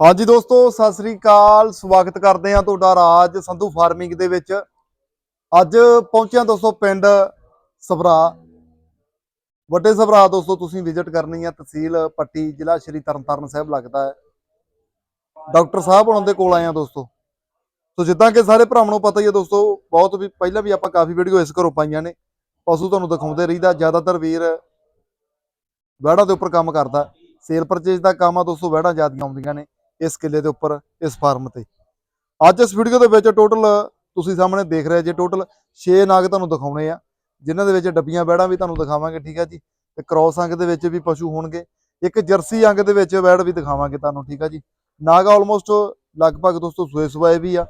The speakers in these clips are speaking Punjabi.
ਹਾਂਜੀ ਦੋਸਤੋ, ਸਤਿ ਸ੍ਰੀ ਅਕਾਲ। ਸਵਾਗਤ ਕਰਦੇ ਹਾਂ ਤੁਹਾਡਾ ਰਾਜ ਸੰਧੂ ਫਾਰਮਿੰਗ ਦੇ ਵਿੱਚ। ਅੱਜ ਪਹੁੰਚਿਆ ਦੋਸਤੋ ਪਿੰਡ ਸਭਰਾ। ਵੱਡੇ ਸਭਰਾ ਦੋਸਤੋ, ਤੁਸੀਂ ਵਿਜ਼ਿਟ ਕਰਨੀ ਹੈ ਤਹਿਸੀਲ ਪੱਟੀ, ਜ਼ਿਲ੍ਹਾ ਸ਼੍ਰੀ ਤਰਨਤਾਰਨ ਸਾਹਿਬ ਲੱਗਦਾ ਹੈ। ਡਾਕਟਰ ਸਾਹਿਬ ਉਹਨਾਂ ਦੇ ਕੋਲ ਆਏ ਆ ਦੋਸਤੋ। ਸੋ ਜਿੱਦਾਂ ਕਿ ਸਾਰੇ ਭਰਾਵਾਂ ਨੂੰ ਪਤਾ ਹੀ ਹੈ ਦੋਸਤੋ, ਬਹੁਤ ਵੀ, ਪਹਿਲਾਂ ਵੀ ਆਪਾਂ ਕਾਫੀ ਵੀਡੀਓ ਇਸ ਘਰੋਂ ਪਾਈਆਂ ਨੇ। ਪਸ਼ੂ ਤੁਹਾਨੂੰ ਦਿਖਾਉਂਦੇ ਰਹੀਦਾ, ਜ਼ਿਆਦਾਤਰ ਵੀਰ ਵਹਿੜਾਂ ਦੇ ਉੱਪਰ ਕੰਮ ਕਰਦਾ। ਸੇਲ ਪਰਚੇਜ ਦਾ ਕੰਮ ਆ ਦੋਸਤੋ, ਵਹਿੜਾਂ ਜ਼ਿਆਦਾ ਆਉਂਦੀਆਂ ਨੇ। ਇਸ ਕਿੱਲੇ ਦੇ ਉੱਪਰ, ਇਸ ਫਾਰਮ ਤੇ। ਅੱਜ ਇਸ ਵੀਡੀਓ ਦੇ ਵਿੱਚ ਟੋਟਲ ਤੁਸੀਂ ਸਾਹਮਣੇ ਦੇਖ ਰਹੇ ਜੇ ਟੋਟਲ 6 ਨਾਗ ਤੁਹਾਨੂੰ ਦਿਖਾਉਣੇ ਆ। ਜਿਨ੍ਹਾਂ ਦੇ ਵਿੱਚ ਡੱਬੀਆਂ, ਬੈੜਾਂ ਵੀ ਤੁਹਾਨੂੰ ਦਿਖਾਵਾਂਗੇ, ਠੀਕ ਆ ਜੀ? ਤੇ ਕ੍ਰੋਸ ਅੰਗ ਦੇ ਵਿੱਚ ਵੀ ਪਸ਼ੂ ਹੋਣਗੇ। ਇੱਕ ਜਰਸੀ ਅੰਗ ਦੇ ਵਿੱਚ ਬੈੜ ਵੀ ਦਿਖਾਵਾਂਗੇ ਤੁਹਾਨੂੰ, ਠੀਕ ਆ ਜੀ? ਨਾਗ ਆਲਮੋਸਟ ਲਗਭਗ ਦੋਸਤੋ ਸੂਏ ਸੁਆਏ ਵੀ ਆ,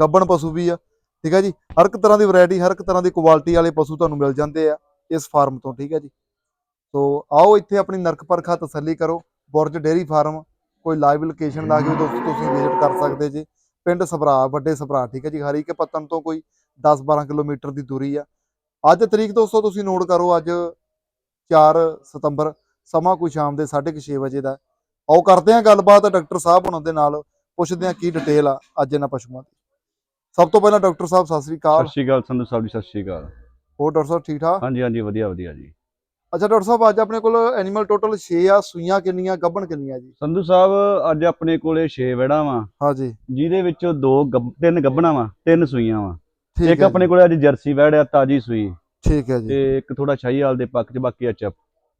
ਗੱਬਣ ਪਸ਼ੂ ਵੀ ਆ, ਠੀਕ ਆ ਜੀ? ਹਰ ਇੱਕ ਤਰ੍ਹਾਂ ਦੀ ਵੈਰਾਈਟੀ ਹਰ ਇੱਕ ਤਰ੍ਹਾਂ ਦੀ ਕੁਆਲਿਟੀ ਵਾਲੇ ਪਸ਼ੂ ਤੁਹਾਨੂੰ ਮਿਲ ਜਾਂਦੇ ਆ ਇਸ ਫਾਰਮ ਤੋਂ, ਠੀਕ ਆ ਜੀ? ਸੋ ਆਓ ਇੱਥੇ ਆਪਣੀ ਨਰਕ ਪਰਖਾ ਤਸੱਲੀ ਕਰੋ, ਬੁਰਜ ਡੇਰੀ ਫਾਰਮ ਕੋਈ ਲਾਈਵ ਲੋਕੇਸ਼ਨ ਲਾ ਕੇ ਵੀ ਦੋਸਤੋ ਤੁਸੀਂ ਵਿਜ਼ਿਟ ਕਰ ਸਕਦੇ ਜੀ। ਪਿੰਡ ਸਭਰਾ ਵੱਡੇ ਸਭਰਾ ਠੀਕ ਹੈ ਜੀ? ਹਰੀਕੇ ਪੱਤਨ ਤੋਂ ਕੋਈ 10-12 ਕਿਲੋਮੀਟਰ ਦੀ ਦੂਰੀ ਆ। ਅੱਜ ਤਰੀਕ ਦੋਸਤੋ ਤੁਸੀਂ ਨੋਟ ਕਰੋ ਅੱਜ 4 ਸਤੰਬਰ ਸਮਾਂ ਕੋਈ ਸ਼ਾਮ ਦੇ 6:30 ਵਜੇ ਦਾ ਆਓ ਕਰਦੇ ਹਾਂ ਗੱਲਬਾਤ ਡਾਕਟਰ ਸਾਹਿਬ ਹੁਣਾਂ ਦੇ ਨਾਲ ਪੁੱਛਦੇ ਹਾਂ ਕੀ ਡਿਟੇਲ ਆ ਅੱਜ ਇਹਨਾਂ ਪਸ਼ੂਆਂ ਦੀ। ਸਭ ਤੋਂ ਪਹਿਲਾਂ ਡਾਕਟਰ ਸਾਹਿਬ ਸਤਿ ਸ੍ਰੀ ਅਕਾਲ। ਸਤਿ ਸ਼੍ਰੀ ਅਕਾਲ ਸੰਧੂ ਸਾਹਿਬ ਜੀ ਸਤਿ ਸ਼੍ਰੀ ਅਕਾਲ। ਹੋਰ ਡਾਕਟਰ ਸਾਹਿਬ ਠੀਕ ਠਾਕ? ਹਾਂਜੀ ਹਾਂਜੀ ਵਧੀਆ ਵਧੀਆ ਜੀ। ਅੱਛਾ ਡਾਕਟਰ ਸਾਹਿਬ ਅੱਜ ਆਪਣੇ ਕੋਲ ਐਨੀਮਲ ਟੋਟਲ 6 ਆ ਸੂਈਆਂ ਕਿੰਨੀਆਂ ਗੱਭਣ ਕਿੰਨੀਆਂ ਜੀ? ਸੰਧੂ ਸਾਹਿਬ ਅੱਜ ਆਪਣੇ ਕੋਲੇ 6 ਵੜਾ ਵਾ। ਹਾਂਜੀ। ਜਿਹਦੇ ਵਿੱਚੋਂ ਦੋ ਤਿੰਨ ਗੱਬਣਾ ਵਾ ਤਿੰਨ ਸੂਈਆਂ ਵਾ। ਇੱਕ ਆਪਣੇ ਕੋਲੇ ਅੱਜ ਜਰਸੀ ਵੜ ਆ ਤਾਜੀ ਸੂਈ। ਠੀਕ ਹੈ ਜੀ। ਤੇ ਇੱਕ ਥੋੜਾ ਸ਼ਾਹੀਵਾਲ ਦੇ ਪੱਕ ਚ ਬਾਕੀ ਚੱਪ।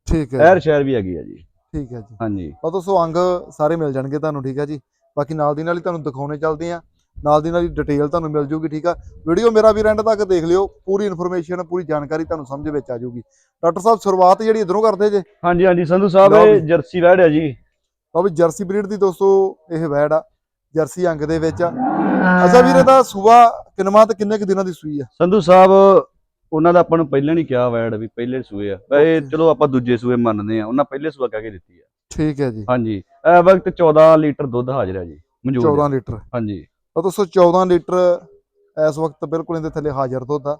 ਠੀਕ ਹੈ ਐਰ ਸ਼ਹਿਰ ਵੀ ਹੈਗੀ ਆ ਜੀ। ਠੀਕ ਹੈ ਜੀ। ਹਾਂਜੀ। ਉਹ ਦੋਸਤੋ ਅੰਗ ਸਾਰੇ ਮਿਲ ਜਾਣਗੇ ਤੁਹਾਨੂੰ ਠੀਕ ਹੈ ਜੀ। ਬਾਕੀ ਨਾਲ ਦੀ ਨਾਲ ਹੀ ਤੁਹਾਨੂੰ ਦਿਖਾਉਣੇ ਚੱਲਦੇ ਆ। ਨਾਲ ਦੀ ਨਾਲ ਹੀ ਡਿਟੇਲ ਤੁਹਾਨੂੰ ਮਿਲ ਜੂਗੀ ਠੀਕ ਆ? ਵੀਡੀਓ ਮੇਰਾ ਵੀ ਰੈਂਡ ਤੱਕ ਦੇਖ ਲਿਓ ਪੂਰੀ ਇਨਫੋਰਮੇਸ਼ਨ ਪੂਰੀ ਜਾਣਕਾਰੀ ਤੁਹਾਨੂੰ ਸਮਝ ਵਿੱਚ ਆ ਜੂਗੀ। ਡਾਕਟਰ ਸਾਹਿਬ ਸ਼ੁਰੂਆਤ ਜਿਹੜੀ ਇਧਰੋਂ ਕਰਦੇ ਜੇ? ਹਾਂਜੀ ਹਾਂਜੀ ਸੰਧੂ ਸਾਹਿਬ ਲਓ ਇਹ। ਜਰਸੀ ਵੜ ਆ ਜੀ। ਉਹ ਵੀ ਜਰਸੀ ਬਰੀਡ ਦੀ ਦੋਸਤੋ ਇਹ ਵੈੜ ਆ ਜਰਸੀ ਅੰਗ ਦੇ ਵਿੱਚ ਆ। ਅੱਛਾ ਵੀਰੇ ਦਾ ਸੂਆ ਕਿੰਨਵਾਂ ਤੇ ਕਿੰਨੇ ਕੁ ਦਿਨਾਂ ਦੀ ਸੂਈ ਆ? ਸੰਧੂ ਸਾਹਿਬ ਉਹਨਾਂ ਦਾ ਆਪਾਂ ਨੂੰ ਪਹਿਲਾਂ ਨਹੀਂ ਕਿਹਾ ਵੈੜ ਵੀ ਪਹਿਲੇ ਸੂਏ ਆ। ਵੈਸੇ. ਚਲੋ ਆਪਾਂ ਦੂਜੇ ਸੂਏ ਮੰਨਦੇ ਆ ਉਹਨਾਂ ਪਹਿਲੇ ਸੂਆ ਕਹਿ ਕੇ ਦਿੱਤੀ ਆ। ਠੀਕ ਹੈ ਜੀ। ਹਾਂਜੀ। ਇਹ ਵਕਤ 14 ਲੀਟਰ ਦੁੱਧ ਹਾਜ਼ਰ ਹੈ ਜੀ ਮੌਜੂਦ ਹੈ। 14 ਲੀਟਰ। ਹਾਂਜੀ। ਉਹ ਦੋਸਤੋ 14 ਲੀਟਰ ਇਸ ਵਕਤ ਬਿਲਕੁਲ ਇਹਦੇ ਥੱਲੇ ਹਾਜ਼ਰ ਦੁੱਧ ਆ।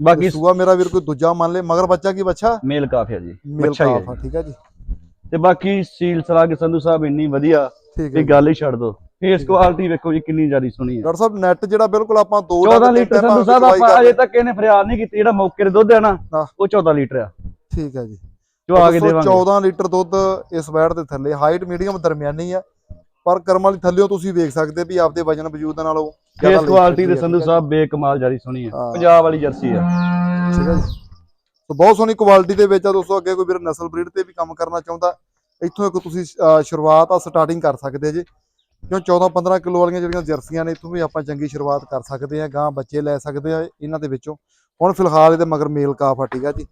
ਬਾਕੀ ਸੂਆ ਮੇਰਾ ਵੀਰ ਕੋਈ ਦੂਜਾ ਮੰਨ ਲੇ ਮਗਰ ਬੱਚਾ ਕੀ ਬੱਚਾ? ਮੇਲ ਕਾਫ ਹੈ ਜੀ ਮੇਲ ਕਾਫ ਆ ਠੀਕ ਹੈ ਜੀ। ਤੇ ਬਾਕੀ ਸੀਲ ਸਲਾਗ ਸੰਧੂ ਸਾਹਿਬ ਇੰਨੀ ਵਧੀਆ ਇਹ। ਗੱਲ ਹੀ ਛੱਡ ਦੋ। ਫੇਸ ਕੁਆਲਿਟੀ ਵੇਖੋ ਜੀ ਕਿੰਨੀ ਜ਼ਿਆਦਾ ਸੋਹਣੀ ਹੈ ਡਾਕਟਰ ਸਾਹਿਬ ਨੈਟ ਜਿਹੜਾ ਬਿਲਕੁਲ ਆਪਾਂ 2 14 ਲੀਟਰ ਸੰਧੂ ਸਾਹਿਬ ਆਪਾਂ ਅਜੇ ਤੱਕ ਇਹਨੇ ਫਰਿਆਦ ਨਹੀਂ ਕੀਤੀ ਜਿਹੜਾ ਮੌਕੇ ਤੇ ਦੁੱਧ ਹੈ ਨਾ। ਉਹ 14 ਲੀਟਰ ਆ। ਠੀਕ ਹੈ ਜੀ। ਜੋ ਆ ਕੇ ਦੇਵਾਂਗੇ। 14 ਲੀਟਰ ਦੁੱਧ ਇਸ ਵੈੜ ਦੇ ਥੱਲੇ ਹਾਈਟ ਮੀਡੀਅਮ ਦਰਮਿਆਨੀ ਆ। ਪਰ ਕਰਮ ਵਾਲੀ ਥੱਲਿਓ ਤੁਸੀਂ ਵੇਖ ਸਕਦੇ ਵੀ ਆਪਦੇ ਵਜਨ ਵਜੂਦ ਨਾਲੋਂ ਜ਼ਿਆਦਾ ਫੇਸ ਕੁਆਲਿਟੀ ਆ, ਸੰਧੂ ਹੈ। ਸਾਹਿਬ ਬੇਕਮਾਲ ਜ਼ਿਆਦਾ ਸੋਹਣੀ ਹੈ। ਹਾਂ। ਪੰਜਾਬ ਵਾਲੀ ਜਰਸੀ ਆ ਠੀਕ ਹੈ ਜੀ। ਸੋ ਬਹੁਤ ਸੋਹਣੀ ਕੁਆਲਿਟੀ ਦੇ ਵਿੱਚ ਆ ਦੋਸਤੋ ਅੱਗੇ ਕੋਈ ਵੀਰ ਨਸਲ ਬਰੀਡ ਤੇ ਵੀ ਕੰਮ ਕਰਨਾ ਚਾਹੁੰਦਾ ਇੱਥੋਂ ਇੱਕ ਤੁਸੀਂ ਸ਼ੁਰੂਆਤ ਆ ਸਟਾਰਟਿੰਗ ਕਰ ਸਕਦੇ ਜੇ। ਕਿਉਂ 14 15 ਕਿਲੋ ਵਾਲੀਆਂ ਜਿਹੜੀਆਂ ਜਰਸੀਆਂ ਨੇ ਇੱਥੋਂ ਵੀ ਆਪਾਂ ਚੰਗੀ ਸ਼ੁਰੂਆਤ ਕਰ ਸਕਦੇ ਆ ਗਾਂ ਬੱਚੇ ਲੈ ਸਕਦੇ ਆ ਇਹਨਾਂ ਦੇ ਵਿੱਚੋਂ। ਹੁਣ ਫਿਲਹਾਲ ਇਹਦੇ ਮਗਰ ਮੇਲ ਕਾਫ ਆ ਠੀਕ ਆ ਜੀ।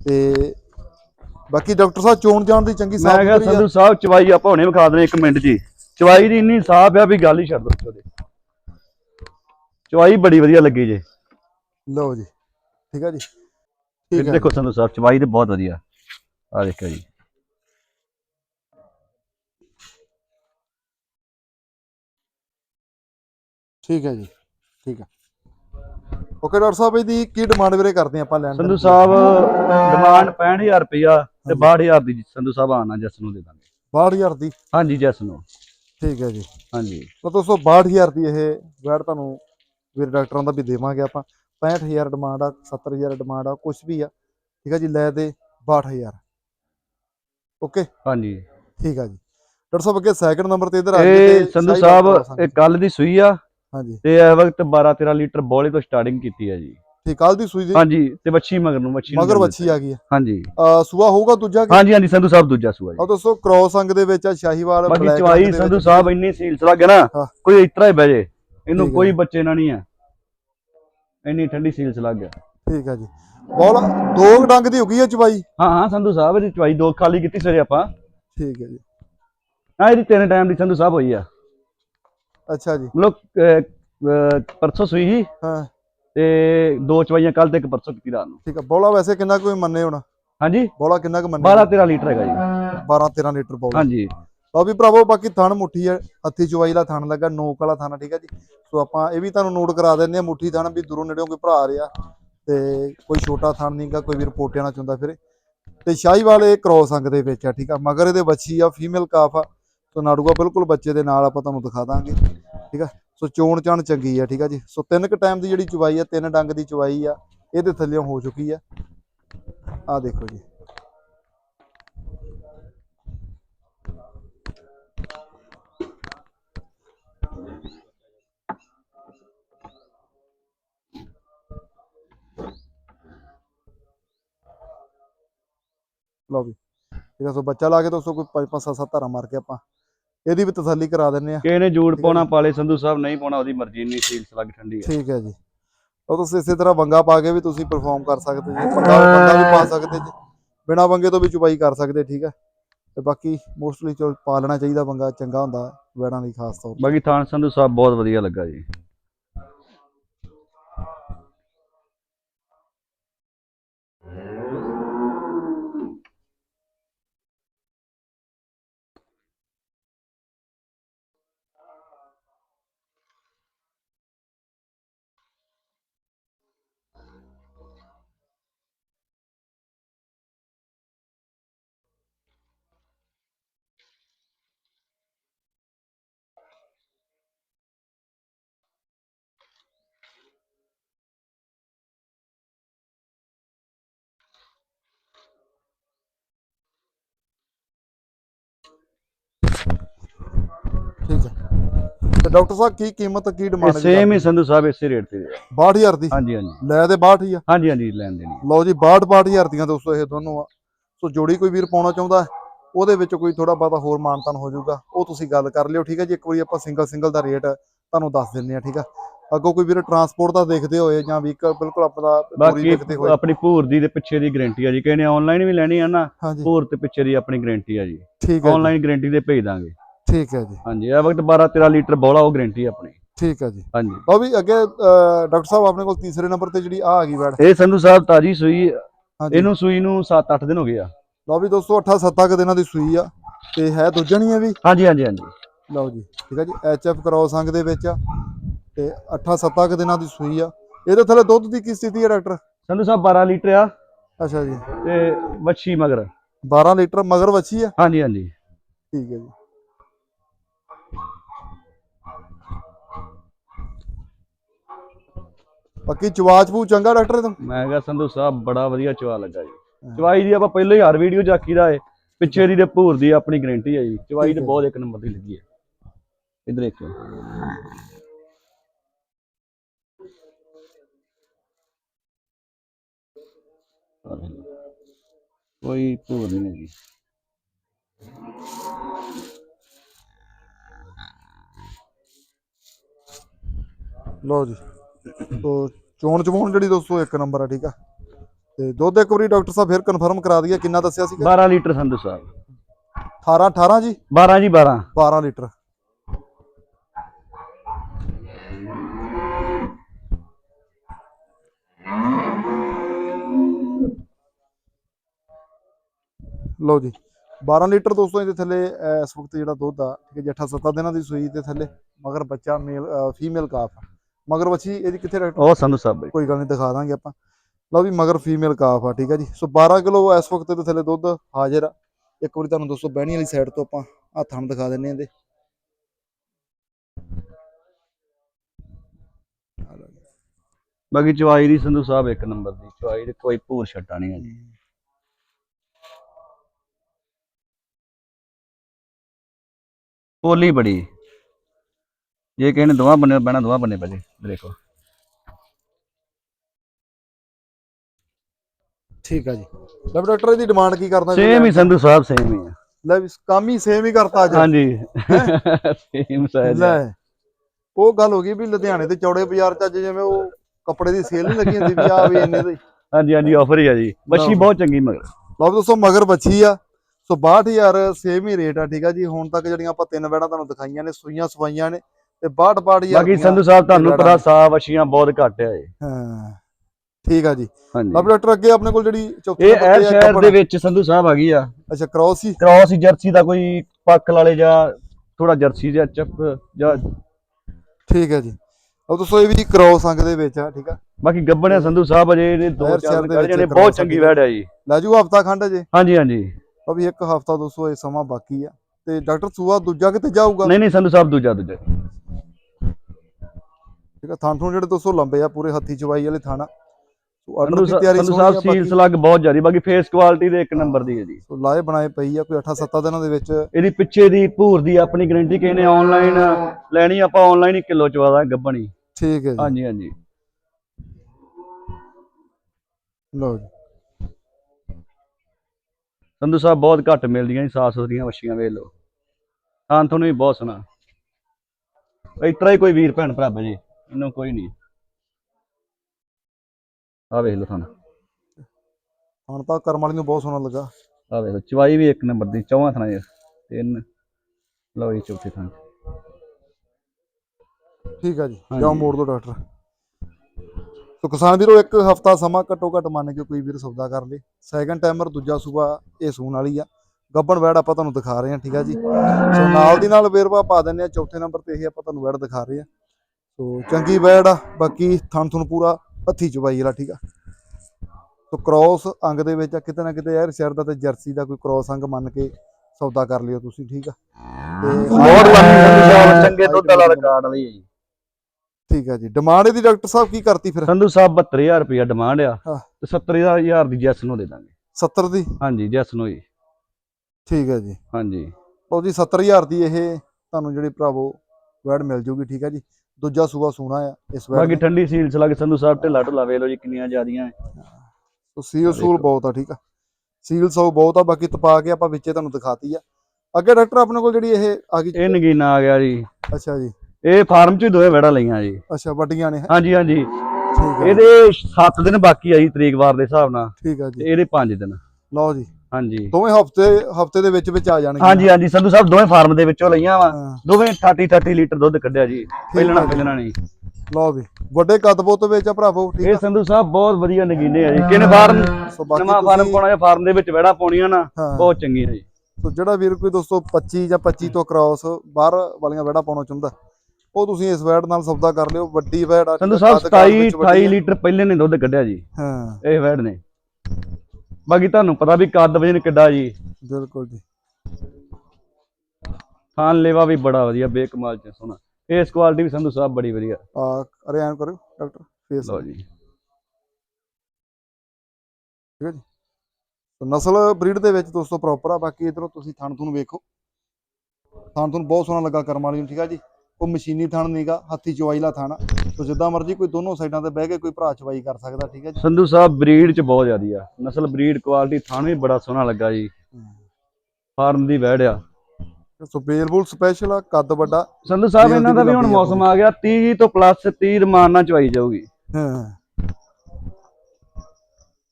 ਤੇ ਬਾਕੀ ਡਾਕਟਰ ਸਾਹਿਬ ਚੋਣ ਜਾਣ ਦੀ ਚੰਗੀ ਮੈਂ ਕਿਹਾ ਸੰਧੂ ਸਾਹਿਬ ਚਵਾਈ ਆਪਾਂ ਹੁਣੇ ਵਿਖਾ ਦੇਣੇ ਇੱਕ ਮਿੰਟ ਜੀ। ਚਵਾਈ ਦੀ ਇੰਨੀ ਸਾਫ਼ ਆ ਵੀ ਗੱਲ ਹੀ ਛੱਡ ਦੋ ਚਵਾਈ ਬੜੀ ਵਧੀਆ ਲੱਗੀ ਜੇ। ਲਓ ਜੀ ਠੀਕ ਆ ਜੀ। ਠੀਕ ਹੈ ਦੇਖੋ ਸੰਧੂ ਸਾਹਿਬ ਚਵਾਈ ਤੇ ਬਹੁਤ ਵਧੀਆ। ਆ ਦੇਖੋ ਜੀ। ਠੀਕ ਹੈ ਜੀ ਠੀਕ ਹੈ ਓਕੇ ਡਾਕਟਰ ਸਾਹਿਬ ਇਹਦੀ ਕੀ ਡਿਮਾਂਡ ਵੀਰੇ ਕਰਦੇ ਆ ਆਪਾਂ ਲੈਣ ਸੰਧੂ ਸਾਹਿਬ ਡਿਮਾਂਡ 65000 ਰੁਪਇਆ ਤੇ 62000 ਦੀ ਸੰਧੂ ਸਾਹਿਬ ਆਣਾ ਜਸ ਨੂੰ ਦੇ ਦਾਂਗੇ। 62000 ਦੀ? ਹਾਂਜੀ ਜਸ ਨੂੰ ਠੀਕ ਹੈ ਜੀ। ਹਾਂਜੀ। ਤਾਂ ਦੋਸਤੋ 62000 ਦੀ ਇਹ ਵੈਟ ਤੁਹਾਨੂੰ ਵੀਰ ਡਾਕਟਰਾਂ ਦਾ ਵੀ ਦੇਵਾਂਗੇ ਆਪਾਂ। 65000 ਡਿਮਾਂਡ ਆ 70000 ਡਿਮਾਂਡ ਆ ਕੁਝ ਵੀ ਆ। ਠੀਕ ਹੈ ਜੀ ਲੈ ਦੇ 62000 ਓਕੇ ਹਾਂਜੀ। ਠੀਕ ਆ ਜੀ। ਡਾਕਟਰ ਸਾਹਿਬ ਅੱਗੇ ਸੈਕਿੰਡ ਨੰਬਰ ਤੇ ਇਧਰ ਆ ਤੇ ਸੰਧੂ ਸ਼ਾਹੀ ਸਾਹਿਬ ਇਹ ਕੱਲ ਦੀ ਸੂਈ ਆ। ਹਾਂਜੀ। ਤੇ ਇਹ ਵਕਤ 12 13 ਲੀਟਰ ਬੋਲੇ ਤੋਂ ਸਟਾਰਟਿੰਗ ਕੀਤੀ ਹੈ ਜੀ। ਠੀਕ ਕੱਲ ਦੀ ਸੂਈ ਦੀ? ਹਾਂਜੀ ਤੇ ਬੱਚੀ ਮਗਰ ਨੂੰ ਨੂੰ ਮਗਰ ਬੱਚੀ ਆ ਗਈ ਆ। ਹਾਂਜੀ। ਸੂਆ ਹੋਊਗਾ ਦੂਜਾ ਕਿ? ਹਾਂਜੀ ਹਾਂਜੀ ਸੰਧੂ ਸਾਹਿਬ ਦੂਜਾ ਸੂਆ ਜੀ। ਆ ਦੋਸਤੋ ਕ੍ਰੋਸ ਅੰਗ ਦੇ ਵਿੱਚ ਆ ਸ਼ਾਹੀਵਾਲ black ਚਵਾਈ ਸੰਧੂ ਸਾਹਿਬ ਇੰਨੀ ਸੀਲਸ ਲੱਗੇ ਨਾ ਹਾਂ। ਕੋਈ ਇਤਰਾ ਹੀ ਬਹਿ ਜੇ। ਇਹਨੂੰ ਹੈ ਕੋਈ ਜੀ। ਬੱਚੇ ਨਾ ਨਹੀਂ ਆ। ਇੰਨੀ ਠੰਡੀ ਸੀਲਸ ਲੱਗ ਗਿਆ ਠੀਕ ਆ ਜੀ। ਬੋਲ ਦੋ ਡੰਗ ਦੀ ਹੋ ਗਈ ਆ ਚਵਾਈ? ਹਾਂ ਹਾਂ ਸੰਧੂ ਸਾਹਿਬ ਇਹਦੀ ਚਵਾਈ ਦੋ ਖਾਲੀ ਕੀਤੀ ਸਵੇਰੇ ਆਪਾਂ। ਠੀਕ ਹੈ ਜੀ। ਹਾਂ ਇਹਦੀ ਤਿੰਨ ਟਾਈਮ ਦੀ ਸੰਧੂ ਸਾਹਿਬ ਹੋਈ ਆ। ਅੱਛਾ ਜੀ। ਮਤਲਬ ਪਰਸੋਂ ਸੂਈ ਸੀ। ਹਾਂ। ਤੇ ਦੋ ਚਵਾਈਆਂ ਕੱਲ ਤੇ ਇੱਕ ਪਰਸੋਂ ਕੀਤੀ ਰਾਤ ਨੂੰ। ਠੀਕ ਆ ਬੋਲਾ ਵੈਸੇ ਕਿੰਨਾ ਕੋਈ ਮੰਨੇ ਹੁਣ? ਹਾਂਜੀ? ਬੋਲਾ ਕਿੰਨਾ ਕੁ ਮੰਨੇ 12 13 ਲੀਟਰ ਹੈਗਾ ਜੀ। 12 13 ਲੀਟਰ ਬੋਲਾ। ਹਾਂਜੀ। ਲਓ ਵੀ ਭਰਾਵੋ ਬਾਕੀ ਥਣ ਮੁੱਠੀ ਹੈ ਹੱਥੀ ਚਵਾਈ ਦਾ ਥਣ ਲੱਗਾ ਨੋਕ ਵਾਲਾ ਥਣ ਠੀਕ ਹੈ ਜੀ। ਸੋ ਆਪਾਂ ਇਹ ਵੀ ਤੁਹਾਨੂੰ ਨੋਟ ਕਰਾ ਦਿੰਦੇ ਆ ਮੁੱਠੀ ਥਣ ਵੀ ਦੂਰੋਂ ਨੇੜਿਓਂ ਕੋਈ ਭਰਾ ਰਿਹਾ ਤੇ ਕੋਈ ਛੋਟਾ ਥਣ ਨਹੀਂਗਾ ਕੋਈ ਵੀਰ ਪੋਟਿਆਂ ਨਾਲ ਚੁੰਦਾ ਫਿਰੇ। ਤੇ ਸ਼ਾਹੀ ਵਾਲੇ ਕ੍ਰੋਸ ਅੰਗ ਦੇ ਵਿੱਚ ਆ ਠੀਕ ਆ। ਮਗਰ ਇਹਦੇ ਬੱਚੀ ਆ ਫੀਮੇਲ ਕਾਫ ਆ। ਨਾੜੂਆ ਬਿਲਕੁਲ ਬੱਚੇ ਦੇ ਨਾਲ ਆਪਾਂ ਤੁਹਾਨੂੰ ਦਿਖਾ ਦਾਂਗੇ ਠੀਕ ਆ। ਸੋ ਚੋਣ ਚਾਣ ਚੰਗੀ ਆ, ਠੀਕ ਆ ਜੀ। ਸੋ ਤਿੰਨ ਕ ਟਾਈਮ ਦੀ ਜਿਹੜੀ ਚੁਵਾਈ ਆ, ਤਿੰਨ ਡੰਗ ਦੀ ਚਵਾਈ ਆ ਇਹਦੇ ਥੱਲੇੋਂ ਹੋ ਚੁੱਕੀ ਆ। ਆ ਦੇਖੋ ਜੀ। ਲਓ ਵੀ ਠੀਕ ਆ ਸੋ ਬੱਚਾ ਲਾ ਕੇ ਦੋਸਤੋ, ਕੋਈ ਪੰਜ ਪੰਜ ਸੱਤ ਸੱਤ ਧਾਰਾ ਮਾਰ ਕੇ ਆਪਾਂ ਇਹਦੀ ਵੀ ਤਸੱਲੀ ਕਰਾ ਦਿੰਨੇ ਆ। ਕਿਸੇ ਨੇ ਜੂੜ ਪਾਉਣਾ। ਪਾਲੇ ਸੰਧੂ ਸਾਹਿਬ ਨਹੀਂ ਪਾਉਣਾ ਉਹਦੀ ਮਰਜ਼ੀ ਨਹੀਂ ਸੀਲ ਸਲੱਗ ਠੰਡੀ ਹੈ ਠੀਕ ਹੈ ਜੀ। ਉਹ ਤੁਸੀਂ ਇਸੇ ਤਰ੍ਹਾਂ ਵੰਗਾ ਪਾ ਕੇ ਵੀ ਤੁਸੀਂ ਪਰਫਾਰਮ ਕਰ ਸਕਦੇ ਜੀ। ਪੰਗਾ ਪੰਗਾ ਵੀ ਪਾ ਸਕਦੇ ਜੀ। ਬਿਨਾ ਵੰਗੇ ਤੋਂ ਵੀ ਚੁਪਾਈ ਕਰ ਸਕਦੇ ਠੀਕ ਹੈ। ਤੇ ਬਾਕੀ ਮੋਸਟਲੀ ਚੋ ਪਾ ਲੈਣਾ ਚਾਹੀਦਾ ਵੰਗਾ ਚੰਗਾ ਹੁੰਦਾ ਵੈੜਾਂ ਲਈ ਖਾਸ ਤੌਰ ਬਾਕੀ ਥਾਨ ਸੰਧੂ ਸਾਹਿਬ ਬਹੁਤ ਵਧੀਆ ਲੱਗਾ ਜੀ ਠੀਕ ਹੈ ਤੇ ਡਾਕਟਰ ਸਾਹਿਬ ਕੀ ਕੀਮਤ ਕੀ ਡਿਮਾਂਡ ਸੇਮ ਹੀ ਸੰਧੂ ਸਾਹਿਬ ਇਸੇ ਰੇਟ ਤੇ ਹੈ। 62000 ਦੀ? ਹਾਂਜੀ ਹਾਂਜੀ। ਲੈ ਤੇ 62 ਹੀ ਆ। ਹਾਂਜੀ ਹਾਂਜੀ ਲੈਣ ਦੇਣੀ ਲਓ ਜੀ 62 62000 ਦੀਆਂ ਦੋਸਤੋ ਇਹ ਦੋਨੋਂ ਆ। ਸੋ ਜੋੜੀ ਕੋਈ ਵੀਰ ਪਾਉਣਾ ਚਾਹੁੰਦਾ ਹੈ, ਉਹਦੇ ਵਿੱਚ ਕੋਈ ਥੋੜਾ ਬਹੁਤਾ ਹੋਰ ਮਾਨਤਾਨ ਹੋ ਜਾਊਗਾ ਉਹ ਤੁਸੀਂ ਗੱਲ ਕਰ ਲਿਓ ਠੀਕ ਹੈ ਜੀ? ਇੱਕ ਵਾਰੀ ਆਪਾਂ ਸਿੰਗਲ ਸਿੰਗਲ ਦਾ ਰੇਟ ਤੁਹਾਨੂੰ ਦੱਸ ਦਿੰਨੇ ਆ ਠੀਕ ਆ? ਅੱਗੋਂ ਕੋਈ ਵੀਰ ਟਰਾਂਸਪੋਰਟ ਦਾ ਦੇਖਦੇ ਹੋਏ ਜਾਂ ਵਹੀਕਲ ਬਿਲਕੁਲ ਆਪਣਾ ਬਾਕੀ ਦੇਖਦੇ ਹੋਏ। ਆਪਣੀ ਭੂਰ ਦੀ ਤੇ ਪਿੱਛੇ ਦੀ ਗਾਰੰਟੀ ਆ ਜੀ। ਨੇ ਆਨਲਾਈਨ ਵੀ ਲੈਣੀ ਆ ਨਾ ਭੂਰ ਤੇ ਪਿੱਛੇ ਦੀ ਆਪਣੀ ਗਾਰੰਟੀ ਆ ਜੀ। ਠੀਕ ਹੈ ਜੀ, ਆਨਲਾਈਨ ਗਾਰੰਟੀ ਦੇ ਭੇਜ ਦਾਂਗੇ। ਠੀਕ ਹੈ ਜੀ। ਹਾਂਜੀ ਇਹ ਵਕਤ 12 13 ਲੀਟਰ ਬੋਲਾ ਉਹ ਗਾਰੰਟੀ ਆਪਣੀ। ਠੀਕ ਹੈ ਜੀ। ਹਾਂਜੀ। ਲਓ ਵੀ ਅੱਗੇ ਡਾਕਟਰ ਸਾਹਿਬ ਆਪਣੇ ਕੋਲ ਤੀਸਰੇ ਨੰਬਰ ਤੇ ਜਿਹੜੀ ਆ ਆ ਗਈ ਵੈੜ। ਇਹ ਸੰਧੂ ਸਾਹਿਬ ਤਾਜੀ ਸੂਈ ਹਾਂਜੀ। ਇਹਨੂੰ ਸੂਈ ਨੂੰ 7-8 ਦਿਨ ਹੋ ਗਏ ਆ। ਲਓ ਵੀ ਦੋਸਤੋ 8 7 ਕੁ ਦਿਨਾਂ ਦੀ ਸੂਈ ਆ ਤੇ ਹੈ ਦੁੱਜਣੀ ਹੈ ਵੀ। ਹਾਂਜੀ ਹਾਂਜੀ ਹਾਂਜੀ। ਲਓ ਜੀ ਠੀਕ ਹੈ ਜੀ ਐਚ ਐਫ ਕ੍ਰੋਸ ਅੰਗ ਦੇ ਵਿੱਚ ਆ ਤੇ 8 7 ਕੁ ਦਿਨਾਂ ਦੀ ਸੂਈ ਆ। ਇਹਦੇ ਥੱਲੇ ਦੁੱਧ ਦੀ ਕੀ ਸਥਿਤੀ ਹੈ ਡਾਕਟਰ? ਸੰਧੂ ਸਾਹਿਬ 12 ਲੀਟਰ ਆ ਅੱਛਾ ਜੀ। ਤੇ ਵੱਛੀ ਮਗਰ। 12 ਲੀਟਰ ਮਗਰ ਵੱਛੀ ਆ? ਹਾਂਜੀ ਹਾਂਜੀ। ਠੀਕ ਹੈ ਜੀ। ਬਾਕੀ ਚਵਾਚ ਪੂ ਚੰਗਾ ਡਾਕਟਰ ਇਹਦਾ ਮੈਂ ਕਿਹਾ ਸੰਧੂ ਸਾਹਿਬ ਬੜਾ ਵਧੀਆ ਚਵਾ ਲੱਗਾ ਜੀ। ਚਵਾਈ ਦੀ ਆਪਾਂ ਪਹਿਲਾਂ ਹੀ ਹਰ ਵੀਡੀਓ ਜਾਕੀ ਦਾ ਏ ਪਿੱਛੇ ਦੀ ਤੇ ਭੂਰ ਦੀ ਆਪਣੀ ਗਾਰੰਟੀ ਹੈ ਜੀ। ਚਵਾਈ ਤੇ। ਬਹੁਤ ਇੱਕ ਨੰਬਰ ਦੀ ਲੱਗੀ ਹੈ। ਇਧਰ ਦੇਖੋ ਕੋਈ ਭੂਰ ਨਹੀਂ ਹੈਗੀ ਲਓ ਜੀ। ਤੋ ਚੋਣ ਚਵਾਉਣ ਜਿਹੜੀ ਦੋਸਤੋ ਇੱਕ ਨੰਬਰ ਆ ਠੀਕ ਆ। ਤੇ ਦੁੱਧ ਇੱਕ ਵਾਰੀ ਡਾਕਟਰ ਸਾਹਿਬ ਫਿਰ ਕਨਫਰਮ ਕਰਾ ਦਈਏ ਕਿੰਨਾ ਦੱਸਿਆ ਸੀਗਾ? 12 ਲੀਟਰ ਸੰਧੂ ਸਾਹਿਬ। 18 18 ਜੀ? 12 ਜੀ 12 12 ਲੀਟਰ। ਲਓ ਜੀ 12 ਲੀਟਰ ਦੋਸਤੋ ਇਹਦੇ ਥੱਲੇ ਇਸ ਵਕਤ ਜਿਹੜਾ ਦੁੱਧ ਆ ਠੀਕ ਹੈ ਜੀ 8-7 ਦਿਨਾਂ ਦੀ ਸੂਈ ਦੇ ਥੱਲੇ ਮਗਰ ਬੱਚਾ ਮੇਲ ਫੀਮੇਲ ਕਾਫ ਆ। ਮਗਰ ਬੱਚੀ ਇਹਦੀ ਕਿੱਥੇ ਡਾਕਟਰ ਉਹ ਸੰਧੂ ਸਾਹਿਬ ਕੋਈ ਗੱਲ ਨਹੀਂ ਦਿਖਾ ਦਾਂਗੇ ਆਪਾਂ। ਲਓ ਵੀ ਮਗਰ ਫੀਮੇਲ ਕਾਫ ਆ ਠੀਕ ਆ ਜੀ। ਸੋ 12 ਕਿਲੋ ਇਸ ਵਕਤ ਦੇ ਥੱਲੇ ਦੁੱਧ ਹਾਜ਼ਰ ਆ। ਇੱਕ ਵਾਰੀ ਤੁਹਾਨੂੰ ਦੋਸਤੋ ਬਹਿਣੀ ਵਾਲੀ ਸਾਈਡ ਤੋਂ ਆਪਾਂ ਹੱਥਾਂ ਨੂੰ ਦਿਖਾ ਦਿੰਨੇ ਆ ਇਹਦੇ। ਬਾਕੀ ਚਵਾਈ ਦੀ ਸੰਧੂ ਸਾਹਿਬ ਇੱਕ ਨੰਬਰ ਦੀ। ਚਵਾਈ ਦੇ ਕੋਈ ਭੂਰ ਛੱਟਾ ਨਹੀਂ ਹੈ ਜੀ। ਪੋਲੀ ਬੜੀ। ਜੇ ਕਿਸੇ ਨੇ ਦੋਵਾਂ ਬੰਨੇ ਬਹਿਣਾ ਦੋਵਾਂ ਬੰਨੇ ਬਜੇ ਦੇਖੋ। ਠੀਕ ਆ ਜੀ। ਲੈ ਡਾਕਟਰ ਇਹਦੀ ਡਿਮਾਂਡ ਕੀ ਕਰਦਾ ਜੀ? ਸੇਮ ਹੀ ਸੰਧੂ ਸਾਹਿਬ ਸੇਮ ਹੀ ਆ। ਲੈ ਵੀ ਕੰਮ ਹੀ ਸੇਮ ਹੀ ਕਰਤਾ ਅੱਜ। ਹਾਂਜੀ। ਸੇਮ ਸਾਈਜ਼ ਲੈ ਉਹ ਗੱਲ ਹੋ ਗਈ ਵੀ ਲੁਧਿਆਣੇ ਦੇ ਚੌੜੇ ਬਾਜ਼ਾਰ ਚ ਅੱਜ ਜਿਵੇਂ ਉਹ ਕੱਪੜੇ ਦੀ ਸੇਲ ਨਹੀਂ ਲੱਗੀ ਹੁੰਦੀ ਵੀ ਆ ਵੀ ਇੰਨੇ ਦੀ। ਹਾਂਜੀ ਹਾਂਜੀ ਆਫਰ ਹੀ ਆ ਜੀ। ਲਓ। ਬਹੁਤ ਚੰਗੀ ਮਗਰ। ਲਓ ਦੋਸਤੋ ਮਗਰ ਬੱਚੀ ਆ। ਸੋ 62000 ਸੇਮ ਹੀ ਰੇਟ ਆ ਠੀਕ ਆ ਜੀ। ਹੁਣ ਤੱਕ ਜਿਹੜੀਆਂ ਆਪਾਂ ਤਿੰਨ ਵੈੜਾਂ ਤੁਹਾਨੂੰ ਦਿਖਾਈਆਂ ਨੇ ਸੂਈਆਂ ਸਵਾਈਆਂ ਨੇ ਤੇ 62 62000 ਬਾਕੀ ਸੰਧੂ ਸਾਹਿਬ ਤੁਹਾਨੂੰ ਪਤਾ ਸਾਹ ਵਛੀਆਂ ਬਹੁਤ ਘੱਟ ਆ ਇਹ। ਹਾਂ ਠੀਕ ਆ ਜੀ। ਹਾਂਜੀ। ਲਓ ਵੀ ਡਾਕਟਰ ਅੱਗੇ ਆਪਣੇ ਕੋਲ ਜਿਹੜੀ ਚੌਥੀ ਇਹ ਐ ਸ਼ਹਿਰ ਦੇ ਵਿੱਚ ਸੰਧੂ ਸਾਹਿਬ ਆ ਗਈ ਆ। ਅੱਛਾ ਕ੍ਰੋਸ ਹੀ? ਕ੍ਰਾਸ ਜਰਸੀ ਦਾ ਕੋਈ ਪੱਕ ਵਾਲੇ ਜਾਂ ਥੋੜਾ ਜਰਸੀ ਜਾਂ ਚੱਪ ਜਾਂ ਠੀਕ ਹੈ ਜੀ। ਉਹ ਦੋਸਤੋ ਇਹ ਵੀ ਕ੍ਰੋਸ ਅੰਗ ਦੇ ਵਿੱਚ ਆ ਠੀਕ ਆ। ਬਾਕੀ ਗੱਬਣੇ ਸੰਧੂ ਸਾਹਿਬ ਅਜੇ ਇਹਦੇ ਦੋ ਚਾਰ ਕੱਢ ਬਹੁਤ ਚੰਗੀ। ਵੈੜ ਆ ਜੀ। ਲੈ ਜੂ ਹਫਤਾ ਖੰਡ ਜੇ ਹਾਂਜੀ ਹਾਂਜੀ। ਉਹ ਵੀ ਇੱਕ ਹਫਤਾ ਦੋਸਤੋ ਇਹ ਸਮਾਂ ਬਾਕੀ ਆ। ਤੇ ਡਾਕਟਰ ਸੂਆ ਦੂਜਾ ਕਿਤੇ ਜਾਊਗਾ? ਨਹੀਂ ਨਹੀਂ ਸੰਧੂ ਸਾਹਿਬ ਦੂਜਾ ਦੂਜਾ। ਠੀਕ ਆ ਥਣ ਥਣ ਜਿਹੜੇ ਦੋਸਤੋ ਲੰਬੇ ਆ ਪੂਰੇ ਹੱਥੀ ਚਵਾਈ ਵਾਲੇ ਥਾਣਾ। ਸੋ ਸੰਧੂ ਆਰਡਰ ਦੀ ਸਾਹਿਬ ਤਿਆਰੀ ਸੋਹਣੀ ਸੀਲ ਸਲੱਗ ਬਹੁਤ ਜ਼ਿਆਦੀ ਬਾਕੀ ਫੇਸ ਕੁਆਲਿਟੀ ਦੇ ਇੱਕ ਨੰਬਰ ਦੀ ਹੈ ਜੀ। ਸੋ ਲਾਏ ਬਣਾਏ ਪਈ ਆ ਕੋਈ 8-7 ਦਿਨਾਂ ਦੇ ਵਿੱਚ। ਇਹਦੀ ਪਿੱਛੇ ਦੀ ਭੂਰ ਦੀ ਆਪਣੀ ਗਾਰੰਟੀ ਕਿਸੇ ਨੇ ਆਨਲਾਈਨ ਲੈਣੀ ਆਪਾਂ ਆਨਲਾਈਨ ਹੀ ਕਿਲੋ ਚਵਾਦਾ ਗੱਬਣੀ। ਠੀਕ ਹੈ ਜੀ। ਹਾਂਜੀ ਹਾਂਜੀ। ਲਓ ਜੀ। ਸੰਧੂ ਸਾਹਿਬ ਬਹੁਤ ਘੱਟ ਮਿਲਦੀਆਂ ਜੀ ਸਾਫ਼ ਸੁਥਰੀਆਂ ਵੱਛੀਆਂ ਵੇਖ ਲਓ। ਹਾਂ ਤੁਹਾਨੂੰ ਵੀ ਬਹੁਤ ਸੁਣਾ ਇਸ ਤਰ੍ਹਾਂ ਹੀ ਕੋਈ ਵੀਰ ਭੈਣ ਭਰਾ ਜੀ ਇਹਨੂੰ ਕੋਈ ਨਹੀਂ। ਆ ਵੇਖ ਲਓ ਤੁਹਾਨੂੰ ਹੁਣ ਤਾਂ ਕਰਮ ਵਾਲੀ ਨੂੰ ਬਹੁਤ ਸੋਹਣਾ ਲੱਗਾ। ਆ ਵੇਖ ਲਓ ਚਵਾਈ ਵੀ ਇੱਕ ਨੰਬਰ ਦੀ ਚੌਵਾਂ ਥਾਂ ਚ ਤਿੰਨ। ਲਓ ਜੀ ਚੌਥੇ ਥਾਂ ਠੀਕ ਆ ਜੀ। ਜਾਓ ਮੋੜ ਦੋ ਡਾਕਟਰ। ਸੋ ਕਿਸਾਨ ਵੀਰੋ ਇੱਕ ਹਫਤਾ ਸਮਾਂ ਘੱਟੋ ਘੱਟ ਮੰਨ ਕੇ ਕੋਈ ਵੀਰ ਸੌਦਾ ਕਰ ਲੇ। ਸੈਕੰਡ ਟਾਈਮਰ ਦੂਜਾ ਸੂਬਾ ਇਹ ਸੂਣ ਵਾਲੀ ਆ। ਗੱਬਣ ਵੈੜ ਆਪਾਂ ਤੁਹਾਨੂੰ ਦਿਖਾ ਰਹੇ ਹਾਂ ਠੀਕ ਆ ਜੀ। ਸੋ ਨਾਲ ਦੀ ਨਾਲ ਵੇਰਵਾ ਪਾ ਦਿੰਨੇ ਆ ਚੌਥੇ ਨੰਬਰ ਤੇ ਇਹ ਆਪਾਂ ਤੁਹਾਨੂੰ ਵੈੜ ਦਿਖਾ ਰਹੇ ਆ ਸੋ ਚੰਗੀ ਵੈੜ ਆ ਬਾਕੀ ਥਣ ਥਣ ਪੂਰਾ ਹੱਥੀ ਚਵਾਈ ਵਾਲਾ ਠੀਕ ਆ। ਸੋ ਕ੍ਰੋਸ ਅੰਗ ਦੇ ਵਿੱਚ ਆ ਕਿਤੇ ਨਾ ਕਿਤੇ ਯਾਰ ਸ਼ਹਿਰ ਦਾ ਤੇ ਜਰਸੀ ਦਾ ਕੋਈ ਕ੍ਰੋਸ ਅੰਗ ਮੰਨ ਕੇ ਸੌਦਾ ਕਰ ਲਿਓ ਤੁਸੀਂ ਠੀਕ ਆ। ਤੇ ਸਾਹਿਬ ਚੰਗੇ ਦੁੱਧ ਵਾਲਾ। ਰਿਕਾਰਡ ਵਾਲੀ ਹੈ ਜੀ। ਠੀਕ ਆ ਜੀ ਡਿਮਾਂਡ ਇਹਦੀ ਡਾਕਟਰ ਸਾਹਿਬ ਕੀ ਕਰਤੀ ਫਿਰ? ਸੰਧੂ ਸਾਹਿਬ 72000 ਰੁਪਇਆ ਡਿਮਾਂਡ ਆ। ਤੇ 70000 ਦੀ ਜੈਸ ਨੂੰ ਦੇ ਦਾਂਗੇ। 70 ਦੀ? ਹਾਂਜੀ ਜੈਸ ਨੂੰ ਜੀ ਠੀਕ ਹੈ ਜੀ। ਹਾਂਜੀ। ਲਓ ਜੀ 70000 ਦੀ ਇਹ ਤੁਹਾਨੂੰ ਜਿਹੜੀ ਭਰਾਵੋ ਵੈੜ ਮਿਲ ਜੂਗੀ ਠੀਕ ਹੈ ਜੀ। ਦੂਜਾ ਸੂਆ ਸੋਨਾ ਆ ਇਸ ਵੈੜ ਬਾਕੀ ਠੰਡੀ ਸੀਲ ਸਲੱਗ ਸੰਧੂ ਸਾਹਿਬ ਢਿੱਲਾ ਢੁੱਲਾ ਵੇਖ ਲਓ ਜੀ ਕਿੰਨੀਆਂ ਜ਼ਿਆਦੀਆਂ ਹੈ। ਤੋਂ ਸੀਲ ਸੂਲ। ਬਹੁਤ ਆ ਠੀਕ ਆ। ਸੀਲ ਸੌ ਬਹੁਤ ਆ ਬਾਕੀ ਤਪਾ ਕੇ ਆਪਾਂ ਵਿੱਚੇ ਤੁਹਾਨੂੰ ਦਿਖਾਤੀ ਆ। ਅੱਗੇ ਡਾਕਟਰ ਆਪਣੇ ਕੋਲ ਜਿਹੜੀ ਇਹ ਆ ਗਈ? ਇਹ ਨਗੀਨਾ ਆ ਗਿਆ ਜੀ। ਅੱਛਾ ਜੀ। ਇਹ ਫਾਰਮ 'ਚ ਹੀ ਦੋਵੇਂ ਵੜਾ ਲਈਆਂ ਜੀ। ਅੱਛਾ ਵੱਡੀਆਂ ਨੇ ਹਾਂਜੀ ਹਾਂਜੀ। ਇਹਦੇ 7 ਦਿਨ ਬਾਕੀ ਆ ਜੀ ਤਰੀਕ ਵਾਰ ਦੇ ਹਿਸਾਬ ਨਾਲ। ਠੀਕ ਆ ਤੇ ਜੀ ਇਹਦੇ 5 ਦਿਨ। ਲਓ ਜੀ। ਹਾਂਜੀ। ਦੋਵੇਂ ਹਫ਼ਤੇ ਹਫ਼ਤੇ ਦੇ ਵਿੱਚ ਵਿੱਚ ਆ ਜਾਣਗੇ ਹਾਂਜੀ ਹਾਂਜੀ ਸੰਧੂ ਸਾਹਿਬ ਦੋਵੇਂ ਫਾਰਮ ਦੇ ਵਿੱਚੋਂ ਲਈਆਂ ਵਾ। ਦੋਵੇਂ 30 30 ਲੀਟਰ ਦੁੱਧ ਕੱਢਿਆ ਜੀ। ਪਹਿਲਣਾ। ਪਹਿਲਣਾ ਨਹੀਂ। ਲਓ ਵੀ ਵੱਡੇ ਕੱਦ ਬੋਤ ਵਿੱਚ ਆ ਭਰਾਵੋ ਠੀਕ ਇਹ ਆ? ਸੰਧੂ ਸਾਹਿਬ ਬਹੁਤ ਵਧੀਆ ਨਗੀਨੇ ਆ ਜੀ। ਕਿਨ ਫਾਰਮ ਨਵਾਂ ਫਾਰਮ ਪਾਉਣਾ ਜਾਂ ਫਾਰਮ ਦੇ ਵਿੱਚ ਵੜਾ ਪਾਉਣੀਆਂ ਨਾ ਬਹੁਤ ਚੰਗੀਆਂ ਜੀ। ਸੋ ਜਿਹੜਾ ਵੀਰ ਕੋਈ ਦੋਸਤੋ 25 ਜਾਂ 25 ਤੋਂ ਕ੍ਰਾਸ ਬਾਹਰ ਵਾਲੀਆਂ ਵੈੜਾਂ ਪਾਉਣਾ ਚਾਹੁੰਦਾ ਉਹ ਤੁਸੀਂ ਇਸ ਵੈੜ ਨਾਲ ਸੌਦਾ ਕਰ ਲਿਓ। ਵੱਡੀ ਵੈੜ ਆ ਸੰਧੂ ਆ, ਸਾਹਿਬ ਕੱਦ ਕਾਠ 27 ਵਿੱਚ ਵੱਡੀ 28 ਆ। ਲੀਟਰ ਪਹਿਲੇ ਨੇ ਦੁੱਧ ਕੱਢਿਆ ਜੀ। ਹਾਂ। ਇਹ ਵੈੜ ਨੇ। ਬਾਕੀ ਤੁਹਾਨੂੰ ਪਤਾ ਵੀ ਕੱਦ ਵਜਨ ਕਿੱਡਾ ਜੀ। ਬਿਲਕੁਲ ਜੀ। ਥਾਨ ਲੇਵਾ ਵੀ ਬੜਾ ਵਧੀਆ ਬੇਕਮਾਲ ਚ ਸੋਹਣਾ। ਇਸ ਕੁਆਲਿਟੀ ਵੀ ਸੰਧੂ ਸਾਹਿਬ ਬੜੀ ਵਧੀਆ। ਆ ਅਰੇ ਐਨ ਕਰੋ ਡਾਕਟਰ ਫੇਸ ਲਓ ਜੀ। ਠੀਕ ਹੈ ਜੀ। ਨਸਲ ਬਰੀਡ ਦੇ ਵਿੱਚ ਦੋਸਤੋ ਪ੍ਰੋਪਰ ਆ ਬਾਕੀ ਇਧਰੋਂ ਤੁਸੀਂ ਥਣ ਥਣ ਵੇਖੋ। ਥਣ ਥਣ ਬਹੁਤ ਸੋਹਣਾ ਲੱਗਾ ਕਰਮ ਵਾਲੀ ਨੂੰ ਠੀਕ ਆ ਜੀ। ਕੋਈ ਮਸ਼ੀਨੀ ਥਣ ਨਹੀਂਗਾ ਹੱਥੀ ਚਵਾਈ ਲਾ ਥਣ। ਸੋ ਜਿੱਦਾਂ ਮਰਜ਼ੀ ਕੋਈ ਦੋਨੋਂ ਸਾਈਡਾਂ ਤੇ ਬਹਿ ਕੇ ਕੋਈ ਭਰਾ ਚਵਾਈ ਕਰ ਸਕਦਾ ਠੀਕ ਹੈ ਜੀ? ਸੰਧੂ ਸਾਹਿਬ ਬਰੀਡ ਚ ਬਹੁਤ ਜ਼ਿਆਦੀ ਆ। ਨਸਲ ਬਰੀਡ ਕੁਆਲਿਟੀ ਥਾਨ ਵੀ ਬੜਾ ਸੋਹਣਾ ਲੱਗਾ ਜੀ। ਫਾਰਮ ਦੀ ਵੈੜ ਆ। ਸੋ ਬੇਲਬੁਲ ਸਪੈਸ਼ਲ ਆ ਕੱਦ ਵੱਡਾ। ਸੰਧੂ ਸਾਹਿਬ ਬੇਲ ਇਹਨਾਂ ਦੀ ਵੀ ਹੁਣ ਮੌਸਮ ਆ ਗਿਆ 30 ਤੋਂ ਪਲੱਸ 30 ਰਮਾਨ ਚਵਾਈ ਜਾਊਗੀ। ਹਾਂ।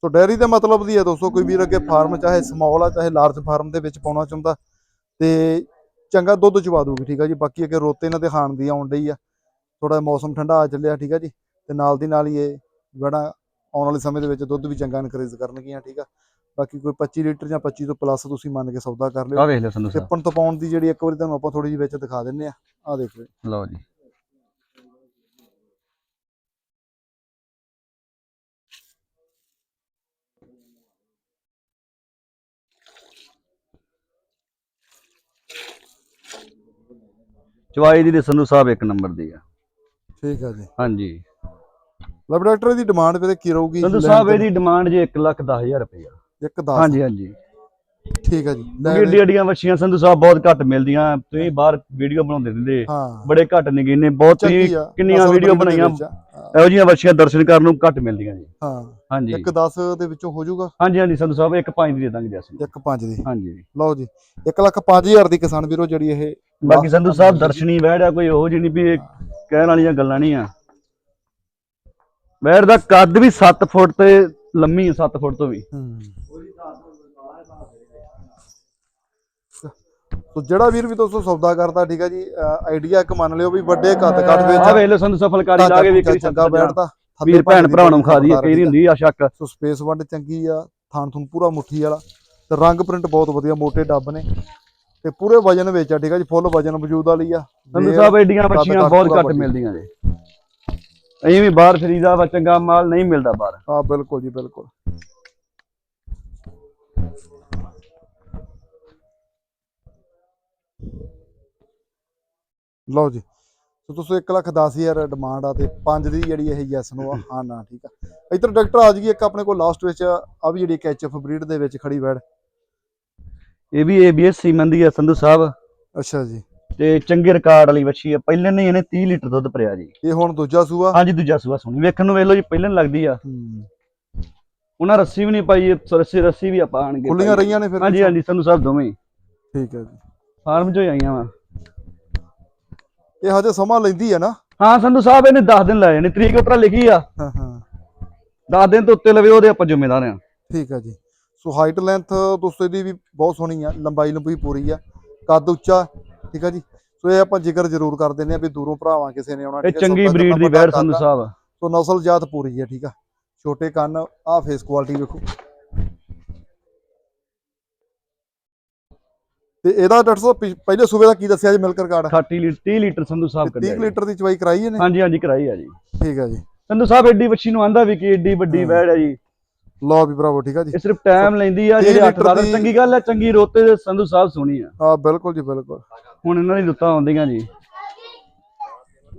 ਸੋ ਡੈਰੀ ਦੇ ਮਤਲਬ ਦੀ ਹੈ ਦੋਸਤੋ ਕੋਈ ਵੀਰ ਅੱਗੇ ਫਾਰਮ ਚਾਹੇ ਸਮਾਲ ਆ ਚਾਹੇ ਲਾਰਜ ਫਾਰਮ ਦੇ ਵਿੱਚ ਪਾਉਣਾ ਚਾਹੁੰਦਾ ਤੇ ਚੰਗਾ ਦੁੱਧ ਚਵਾ ਦੂਗੀ ਠੀਕ ਆ ਜੀ। ਬਾਕੀ ਅੱਗੇ ਰੋਤੇ ਇਹਨਾਂ ਦੇ ਖਾਣ ਦੀ ਆਉਣ ਡਈ ਆ। ਥੋੜਾ ਮੌਸਮ ਠੰਡਾ ਆ ਚੱਲਿਆ ਠੀਕ ਆ ਜੀ। ਤੇ ਨਾਲ ਦੀ ਨਾਲ ਹੀ ਇਹ ਜਿਹੜਾ ਆਉਣ ਵਾਲੇ ਸਮੇਂ ਦੇ ਵਿੱਚ ਦੁੱਧ ਵੀ ਚੰਗਾ ਇਨਕਰੇਜ ਕਰਨਗੀਆਂ ਠੀਕ ਆ। ਬਾਕੀ ਕੋਈ 25 ਲੀਟਰ ਜਾਂ 25 ਤੋਂ ਪਲੱਸ ਤੁਸੀਂ ਮੰਨ ਕੇ ਸੌਦਾ ਕਰ ਆ ਲਿਓ ਵੇਖ ਲਿਓ ਸੰਧੂ ਸਾਹਿਬ। ਟਿੱਪਣ ਤੋਂ ਪਾਉਣ ਦੀ ਜਿਹੜੀ ਇੱਕ ਵਾਰੀ ਤੁਹਾਨੂੰ ਆਪਾਂ ਥੋੜੀ ਜਿਹੀ ਵਿੱਚ ਦਿਖਾ ਦਿੰਨੇ ਆ। ਆ ਦੇਖ ਲਓ। ਲਓ ਜੀ। ਚਵਾਈ ਦੀ ਤੇ ਸੰਧੂ ਸਾਹਿਬ ਇੱਕ ਨੰਬਰ ਦੀ ਆ। ਠੀਕ ਆ ਜੀ। ਹਾਂਜੀ। ਲਬ ਡਾਕਟਰ ਦੀ ਡਿਮਾਂਡ ਵੀ ਕੀ ਰਹੂਗੀ? ਸੰਧੂ ਸਾਹਿਬ? ਇਹਦੀ ਡਿਮਾਂਡ ਜੇ 1 ਲੱਖ 10000 ਰੁਪਇਆ ਇੱਕ 10 ਹਾਂਜੀ ਹਾਂਜੀ। ਠੀਕ ਆ ਜੀ। ਏਡੀ ਏਡੀਆਂ ਵੱਛੀਆਂ ਸੰਧੂ ਸਾਹਿਬ ਬਹੁਤ ਘੱਟ ਮਿਲਦੀਆਂ। ਤੁਸੀਂ ਬਾਹਰ ਵੀਡੀਓ ਬਣਾਉਂਦੇ ਰਹਿੰਦੇ। ਹਾਂ। ਬੜੇ ਘੱਟ ਨਗੀਨੇ ਬਹੁਤ ਆ। ਕਿੰਨੀਆਂ ਵੀਡੀਓ ਬਣਾਈਆਂ। ਆ। ਹਾਂ, ਇਹੋ ਜਿਹੀਆਂ ਵੱਛੀਆਂ ਦਰਸ਼ਨ ਕਰਨ ਨੂੰ ਘੱਟ ਮਿਲਦੀਆਂ ਜੀ। ਹਾਂ। ਹਾਂਜੀ। ਇੱਕ 10 ਦੇ ਵਿੱਚੋਂ ਹੋ ਜਾਊਗਾ? ਹਾਂਜੀ ਹਾਂਜੀ ਸੰਧੂ ਸਾਹਿਬ ਇੱਕ ਪੰਜ ਦੀ ਦੇ ਦਾਂਗੇ ਜੈਸਨ ਇੱਕ 5 ਦੀ। ਹਾਂਜੀ। ਲਓ ਜੀ। 1 ਲੱਖ 5000 ਦੀ ਕਿਸਾਨ ਵੀਰੋ ਜਿਹੜੀ ਇਹ ਬਾਕੀ ਸੰਧੂ ਸਾਹਿਬ ਦਰਸ਼ਨੀ ਵਹਿੜ ਆ ਕੋਈ ਉਹ ਜਿਹੀ ਵੀ ਕਹਿਣ ਵਾਲੀਆਂ ਗੱਲਾਂ ਨਹੀਂ ਆ। ਵਹਿੜ ਦਾ ਕੱਦ ਵੀ 7 ਫੁੱਟ ਤੇ ਲੰਮੀ 7 ਫੁੱਟ ਤੋਂ ਵੀ। ਸੋ ਜਿਹੜਾ ਵੀਰ ਵੀ ਦੋਸਤੋ ਸੌਦਾ ਕਰਦਾ ਠੀਕ ਹੈ ਜੀ ਆਈਡੀਆ ਇੱਕ ਮੰਨ ਲਿਓ ਵੀ ਵੱਡੇ ਕੱਦ ਕੱਟ ਆ ਵਿੱਚ ਵੇਖ ਲਓ ਸੰਧੂ ਸਾਹਿਬ ਫਲਕਾਰੀ ਲਾ ਕੇ ਵੀ ਕਰੀ ਚੰਗਾ ਬੈਠਦਾ ਵੀਰ ਭੈਣ ਭਰਾਵਾਂ ਨੂੰ ਖਾ ਦਈਏ ਕਈ ਹੁੰਦੀ ਆ ਸ਼ੱਕ? ਸੋ ਸਪੇਸ ਵੰਡ ਚੰਗੀ ਆ ਥਾਨ ਥੁਨ ਪੂਰਾ ਮੁੱਠੀ ਵਾਲਾ ਤੇ ਰੰਗ ਪ੍ਰਿੰਟ ਬਹੁਤ ਵਧੀਆ ਮੋٹے ਡੱਬ ਨੇ। ਤੇ ਪੂਰੇ ਵਜਨ ਵਿੱਚ ਆ ਠੀਕ ਹੈ ਜੀ ਫੁੱਲ ਵਜਨ ਵਜੂਦ ਵਾਲੀ ਆ। ਸੰਧੂ ਸਾਹਿਬ ਬੱਚੀਆਂ ਕਾਠ ਬਹੁਤ ਘੱਟ। ਮਿਲਦੀਆਂ ਜੀ। ਅਸੀਂ ਵੀ ਬਾਹਰ ਫਰੀਦਾ ਵਾ ਚੰਗਾ ਮਾਲ ਨਹੀਂ ਮਿਲਦਾ ਬਾਹਰ। ਹਾਂ ਬਿਲਕੁਲ ਜੀ ਬਿਲਕੁਲ। ਲਓ ਜੀ ਸੋ ਤੁਸੀਂ 1 ਲੱਖ 10000 ਡਿਮਾਂਡ ਆ ਤੇ 5 ਦੀ ਜਿਹੜੀ ਇਹ ਯੈਸ ਨੂੰ ਆ ਹਾਂ ਨਾ ਠੀਕ ਆ। ਇੱਧਰ ਡਾਕਟਰ ਆ ਜਗੀ ਇੱਕ ਆਪਣੇ ਕੋਲ ਲਾਸਟ ਵਿੱਚ ਆ ਵੀ ਜਿਹੜੀ ਕੈਚਅਪ ਬਰੀਡ ਦੇ ਵਿੱਚ ਖੜੀ ਵੈੜ। ਇਹ ਵੀ ਏਬੀਐਸ ਸੀਮਨ ਦੀ ਆ ਸੰਧੂ ਸਾਹਿਬ। ਅੱਛਾ ਜੀ। ਤੇ ਚੰਗੇ ਰਿਕਾਰਡ ਵਾਲੀ ਵੱਛੀ ਆ। ਪਹਿਲੇ ਨੇ ਇਹਨੇ 30 ਲੀਟਰ ਦੁੱਧ ਭਰਿਆ ਜੀ। ਇਹ ਹੁਣ ਦੂਜਾ ਸੂਆ? ਹਾਂਜੀ ਦੂਜਾ ਸੂਆ ਸੋਣੀ ਵੇਖਣ ਨੂੰ ਵੇਖ ਲਓ ਜੀ ਪਹਿਲਾਂ ਲੱਗਦੀ ਆ। ਉਹਨਾਂ ਰੱਸੀ ਵੀ ਨਹੀਂ ਪਾਈ ਰੱਸੀ ਰੱਸੀ ਵੀ ਆਪਾਂ ਆਣਗੇ ਖੁੱਲੀਆਂ ਰਹੀਆਂ ਨੇ ਫਿਰ ਹਾਂਜੀ ਹਾਂਜੀ ਸੰਧੂ ਸਾਹਿਬ ਦੋਵੇਂ। ਠੀਕ ਹੈ ਜੀ। ਫਾਰਮ ਚੋਂ ਆਈਆਂ ਵਾ। ਇਹ ਹਜੇ ਸਮਾਂ ਲੈਂਦੀ ਹੈ ਨਾ? ਹਾਂ ਸੰਧੂ ਸਾਹਿਬ ਇਹਨੇ 10 ਦਿਨ ਲਾਏ ਨੇ। ਤਰੀਕ ਉੱਪਰ ਲਿਖੀ ਆ। ਹਾਂ ਹਾਂ। 10 ਦਿਨ ਤੋਂ ਉੱਤੇ ਲਵੇ ਉਹਦੇ ਆਪਾਂ ਜ਼ਿੰਮੇਦਾਰ ਆ। ਠੀਕ ਹੈ ਜੀ। ਸੋ ਹਾਈਟ ਲੈਂਥ ਦੋਸਤੋ ਇਹਦੀ ਵੀ ਬਹੁਤ ਸੋਹਣੀ ਆ ਲੰਬਾਈ ਲੰਬੀ ਪੂਰੀ ਆ ਕੱਦ ਉੱਚਾ ਠੀਕ ਆ ਜੀ? ਸੋ ਇਹ ਆਪਾਂ ਜ਼ਿਕਰ ਜ਼ਰੂਰ ਕਰ ਦਿੰਦੇ ਆ ਵੀ ਦੂਰੋਂ ਭਰਾਵਾਂ ਕਿਸੇ ਨੇ ਆਉਣਾ ਇਹ ਆ, ਚੰਗੀ ਬਰੀਡ ਦੀ ਪਤਾ ਸੰਧੂ ਆ। ਸਾਹਿਬ ਸੋ ਨਸਲ ਜਾਤ ਪੂਰੀ ਹੈ ਠੀਕ ਆ? ਛੋਟੇ ਕੰਨ ਆ ਫੇਸ ਕੁਆਲਿਟੀ ਵੇਖੋ। ਤੇ ਇਹਦਾ ਡਾਕਟਰ ਸਾਹਿਬ ਪਹਿਲੇ ਸੂਬੇ ਦਾ ਕੀ ਦੱਸਿਆ ਜੀ milk record? 30 litre 30 litre Sandhu ਸਾਹਿਬ 30 ਕੱਢਿਆ ਜੀ। ਲੀਟਰ ਦੀ ਚਵਾਈ ਕਰਾਈ ਇਹਨੇ? ਹਾਂਜੀ ਹਾਂਜੀ ਕਰਾਈ ਆ ਜੀ। ਠੀਕ ਆ ਜੀ। ਸੰਧੂ ਸਾਹਿਬ ਐਡੀ ਵੱਛੀ ਨੂੰ ਆਂਦਾ ਵੀ ਕਿ ਐਡੀ ਵੱਡੀ। ਵੈੜ ਆ ਜੀ। ਲਓ ਵੀ ਭਰਾਵੋ ਠੀਕ ਆ ਜੀ। ਇਹ ਸਿਰਫ ਟਾਈਮ ਲੈਂਦੀ ਆ 30 ਜਿਹੜੇ 8 ਲੀਟਰ ਦਾ ਦੀ- ਚੰਗੀ ਗੱਲ ਆ ਚੰਗੀ ਰੋਤੇ ਦੇ ਸੰਧੂ ਸਾਹਿਬ ਸੋਹਣੀ ਆ। ਆ ਬਿਲਕੁਲ ਜੀ ਬਿਲਕੁਲ। ਹੁਣ ਇਹਨਾਂ ਦੀ ਲੁੱਤਾਂ ਆਉਂਦੀਆਂ ਜੀ।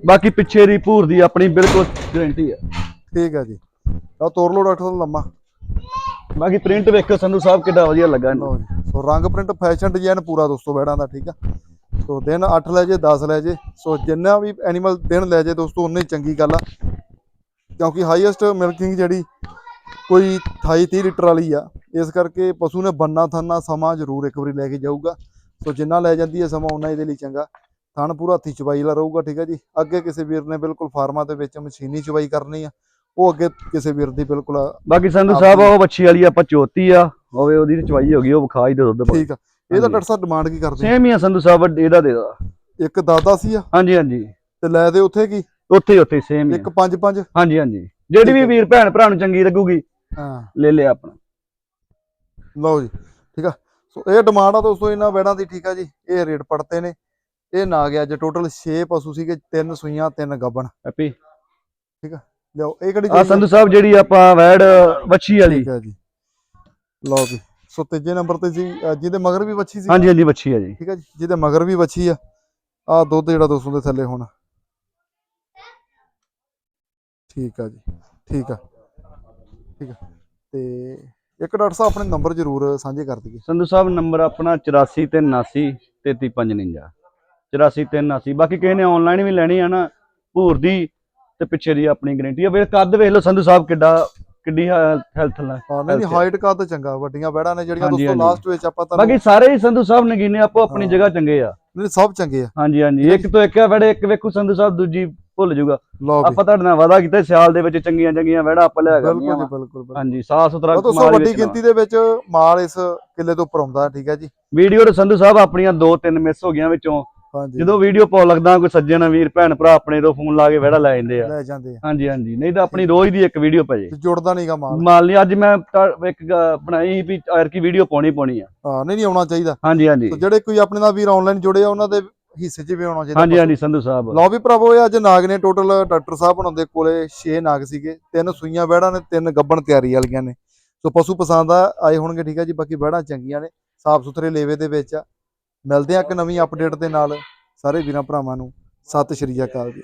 ਬਾਕੀ ਪਿੱਛੇ ਦੀ ਭੂਰ ਦੀ ਆਪਣੀ ਬਿਲਕੁਲ ਗਾਰੰਟੀ ਆ। ਠੀਕ ਆ ਜੀ। ਆ ਤੋਰ ਲਓ ਡਾਕਟਰ ਸਾਹਿਬ ਲੰਮਾ। ਬਾਕੀ ਪ੍ਰਿੰਟ ਵੇਖੋ ਸੰਧੂ ਸਾਹਿਬ ਕਿੱਡਾ ਵਧੀਆ ਲੱਗਾ ਇਹਨੂੰ। ਸੋ ਰੰਗ ਪ੍ਰਿੰਟ ਫੈਸ਼ਨ ਡਿਜ਼ਾਈਨ ਪੂਰਾ ਦੋਸਤੋ ਬੈੜਾਂ ਦਾ ਠੀਕ ਆ। ਸੋ ਦਿਨ 8 ਲੈ ਜੇ 10 ਲੈ ਜੇ। ਸੋ ਜਿੰਨਾ ਵੀ ਐਨੀਮਲ ਦਿਨ ਲੈ ਜੇ ਦੋਸਤੋ ਉਨੀ ਚੰਗੀ ਗੱਲ ਆ। ਕਿਉਂਕਿ ਹਾਈਐਸਟ ਮਿਲਕਿੰਗ ਜਿਹੜੀ ਕੋਈ 28 30 ਲੀਟਰ ਵਾਲੀ ਆ ਇਸ ਕਰਕੇ ਪਸ਼ੂ ਨੇ ਬੰਨਾ ਥਾਨਾ ਸਮਾਂ ਜ਼ਰੂਰ ਇੱਕ ਵਾਰੀ ਲੈ ਕੇ ਜਾਊਗਾ। ਸੋ ਜਿੰਨਾ ਲੈ ਜਾਂਦੀ ਹੈ ਸਮਾਂ ਉਨਾ ਇਹਦੇ ਲਈ ਚੰਗਾ। ਥਣ ਪੂਰਾ ਹੱਥੀ ਚਵਾਈ ਵਾਲਾ ਰਹੂਗਾ ਠੀਕ ਆ ਜੀ? ਅੱਗੇ ਕਿਸੇ ਵੀਰ ਨੇ ਬਿਲਕੁਲ ਫਾਰਮਾਂ ਦੇ ਵਿੱਚ ਮਸ਼ੀਨੀ ਚਵਾਈ ਕਰਨੀ ਆ ਉਹ ਅੱਗੇ ਕਿਸੇ ਵੀਰ ਦੀ ਬਿਲਕੁਲ ਬਾਕੀ ਸੰਧੂ ਸਾਹਿਬ ਉਹ ਬੱਚੀ ਵਾਲੀ ਆਪਾਂ ਚੋਤੀ ਆ ਹੋਵੇ ਉਹਦੀ ਚਵਾਈ ਹੋ ਗਈ ਉਹ ਵਿਖਾ ਹੀ ਦੇ ਦੁੱਧ ਠੀਕ ਆ। ਇਹਦਾ ਡਾਕਟਰ ਸਾਹਿਬ ਡਿਮਾਂਡ ਕੀ ਕਰਦੇ ਸੇਮ ਹੀ ਆ ਸੰਧੂ ਸਾਹਿਬ ਇਹਦਾ ਦੇ ਦਾ ਇੱਕ ਦਾਦਾ ਸੀ ਆ? ਹਾਂਜੀ ਹਾਂਜੀ। ਤੇ ਲੈ ਦੇ ਉੱਥੇ ਕੀ? ਉੱਥੇ ਹੀ ਉੱਥੇ ਸੇਮ ਹੀ ਇੱਕ ਆ। ਪੰਜ ਪੰਜ? ਹਾਂਜੀ ਹਾਂਜੀ। ਜਿਹੜੀ ਵੀ ਵੀਰ ਭੈਣ ਭਰਾ ਨੂੰ ਚੰਗੀ ਲੱਗੂਗੀ ਹਾਂ। ਲੈ ਲਿਆ ਆਪਣਾ। ਲਓ ਜੀ ਠੀਕ ਆ। ਸੋ ਇਹ ਡਿਮਾਂਡ ਆ ਦੋਸਤੋ ਇਹਨਾਂ ਬੈੜਾਂ ਦੀ ਠੀਕ ਆ ਜੀ। ਇਹ ਰੇਟ ਪੜਤੇ ਨੇ। ਇਹ ਨਾ ਗਿਆ ਜੇ ਟੋਟਲ 6 ਪਸ਼ੂ ਸੀਗੇ ਤਿੰਨ ਸੂਈਆਂ ਤਿੰਨ ਗੱਬਣ। ਹੈਪੀ। ਲਿਓ ਇਹ ਕਿਹੜੀ ਆ? ਸੰਧੂ ਸਾਹਿਬ ਜਿਹੜੀ ਆਪਾਂ ਵੈੜ ਵੱਛੀ ਵਾਲੀ। ਠੀਕ ਹੈ ਜੀ। ਲਓ ਜੀ। ਸੋ ਤੀਜੇ ਨੰਬਰ ਤੇ ਜੀ ਅ, ਜਿਹਦੇ ਮਗਰ ਵੀ ਵੱਛੀ ਸੀ। ਹਾਂਜੀ ਹਾਂਜੀ ਵੱਛੀ ਆ ਜੀ। ਠੀਕ ਆ ਜੀ ਜਿਹਦੇ ਮਗਰ ਵੀ ਵੱਛੀ ਆ। ਆ ਦੁੱਧ ਜਿਹੜਾ ਦੋਸਤੋ ਦੇ ਥੱਲੇ ਹੁਣ। ਠੀਕ ਆ ਜੀ ਠੀਕ ਆ। ਠੀਕ ਆ। ਤੇ ਇੱਕ ਡਾਕਟਰ ਸਾਹਿਬ ਆਪਣੇ ਨੰਬਰ ਜ਼ਰੂਰ ਸਾਂਝੇ ਕਰ ਦਈਏ। ਸੰਧੂ ਸਾਹਿਬ ਨੰਬਰ ਆਪਣਾ 84 ਤੇ 79 33559 84 ਤੇ 79 ਬਾਕੀ ਕਿਸੇ ਨੇ ਆਨਲਾਈਨ ਵੀ ਲੈਣੀ ਆ ਨਾ ਭੂਰ ਦੀ ਤੇ ਪਿੱਛੇ ਦੀ ਆਪਣੀ ਗਾਰੰਟੀ ਆ। ਵੇ ਕੱਦ ਵੇਖ ਲਓ ਸੰਧੂ ਸਾਹਿਬ ਕਿੱਡਾ ਕਿੱਡੀ ਹੈਲਥ ਨਾਲ ਹਾਂ ਨਹੀਂ। ਹਾਈਟ ਕਾ ਤਾਂ। ਚੰਗਾ ਵੱਡੀਆਂ ਬੈੜਾਂ ਨੇ ਜਿਹੜੀਆਂ ਦੋਸਤੋ। ਲਾਸਟ ਵਿੱਚ ਆਪਾਂ ਤੁਹਾਨੂੰ ਬਾਕੀ ਸਾਰੇ ਹੀ ਸੰਧੂ ਸਾਹਿਬ ਨਗੀਨੇ ਆਪੋ ਆਪਣੀ। ਜਗ੍ਹਾ ਚੰਗੇ ਆ। ਨਹੀਂ ਸਭ ਚੰਗੇ ਆ। ਹਾਂਜੀ ਹਾਂਜੀ। ਇੱਕ ਤੋਂ ਇੱਕ ਆ ਵੜੇ ਇੱਕ ਵੇਖੋ ਸੰਧੂ ਸਾਹਿਬ ਦੂਜੀ ਭੁੱਲ ਜਾਊਗਾ ਲਓ ਆਪਾਂ ਤੁਹਾਡੇ ਨਾਲ ਵਾਦਾ ਕੀਤਾ ਸਿਆਲ ਦੇ ਵਿੱਚ ਚੰਗੀਆਂ ਚੰਗੀਆਂ ਵੜਾ ਆਪਾਂ ਲਿਆ ਕਰਨੀਆਂ। ਬਿਲਕੁਲ ਬਿਲਕੁਲ ਹਾਂਜੀ ਸਾਫ਼ ਸੁਥਰਾ ਉਹ ਦੋਸਤੋ ਵੱਡੀ ਗਿਣਤੀ ਦੇ ਵਿੱਚ ਮਾਲ ਇਸ ਕਿੱਲੇ ਤੋਂ ਉੱਪਰ ਆਉਂਦਾ ਠੀਕ ਹੈ ਜੀ। ਵੀਡੀਓ ਦੇ ਸੰਧੂ ਸਾਹਿਬ ਆਪਣੀਆਂ ਦੋ ਤਿੰਨ ਮਿਸ ਹੋ ਗਈਆਂ ਵਿੱਚੋਂ। ਜਦੋਂ ਵੀਡੀਓ ਪਾਉ ਲੱਗਦਾ ਕੋਈ ਸੱਜਣ ਵੀਰ ਭੈਣ ਭਰਾ ਆਪਣੇ ਤੋਂ ਫੋਨ ਲਾ ਕੇ ਵੜਾ ਲੈ ਜਾਂਦੇ ਆ। ਲੈ ਜਾਂਦੇ ਆ। ਹਾਂਜੀ ਹਾਂਜੀ। ਨਹੀਂ ਤਾਂ ਆਪਣੀ ਰੋਜ਼ ਦੀ ਇੱਕ ਵੀਡੀਓ ਪੈ ਜੇ। ਤੇ ਜੁੜਦਾ ਨਹੀਂਗਾ ਮਾਲ। ਮਾਲ ਨਹੀਂ ਅੱਜ ਮੈਂ ਇੱਕ ਬਣਾਈ ਸੀ ਵੀ ਆਰ ਕੀ ਵੀਡੀਓ ਪਾਉਣੀ ਪਾਉਣੀ ਆ। ਹਾਂ ਨਹੀਂ ਨਹੀਂ ਆਉਣਾ ਚਾਹੀਦਾ। ਹਾਂਜੀ ਹਾਂਜੀ। ਜਿਹੜੇ ਕੋਈ ਆਪਣੇ ਨਾਲ ਵੀਰ ਆਨਲਾਈਨ ਜੁੜੇ ਆ ਉਹਨਾਂ ਦੇ ਹਿੱਸੇ 'ਚ ਵੀ ਆਉਣਾ ਚਾਹੀਦਾ ਹਾਂਜੀ ਹਾਂਜੀ ਸੰਧੂ ਸਾਹਿਬ। ਲਓ ਵੀ ਭਰਾਵੋ ਇਹ ਅੱਜ ਨਾਗ ਨੇ ਟੋਟਲ ਡਾਕਟਰ ਸਾਹਿਬ ਹੁਣਾਂ ਦੇ ਕੋਲੇ 6 ਨਾਗ ਸੀਗੇ ਤਿੰਨ ਸੂਈਆਂ ਬੈੜਾਂ ਨੇ ਤਿੰਨ ਗੱਬਣ ਤਿਆਰੀ ਵਾਲੀਆਂ ਨੇ। ਸੋ ਪਸ਼ੂ ਪਸੰਦ ਆ ਆਏ ਹੋਣਗੇ ਠੀਕ ਆ ਜੀ ਬਾਕੀ ਬੈੜਾਂ ਚੰਗੀਆਂ ਨੇ ਸਾਫ਼ ਸੁਥਰੇ ਲੇਵੇ ਦੇ ਵਿੱਚ ਆ। ਮਿਲਦੇ ਆ ਇੱਕ ਨਵੀਂ ਅਪਡੇਟ ਦੇ ਨਾਲ ਸਾਰੇ ਵੀਰਾਂ ਭਰਾਵਾਂ ਨੂੰ ਸਤਿ ਸ਼੍ਰੀ ਅਕਾਲ ਜੀ।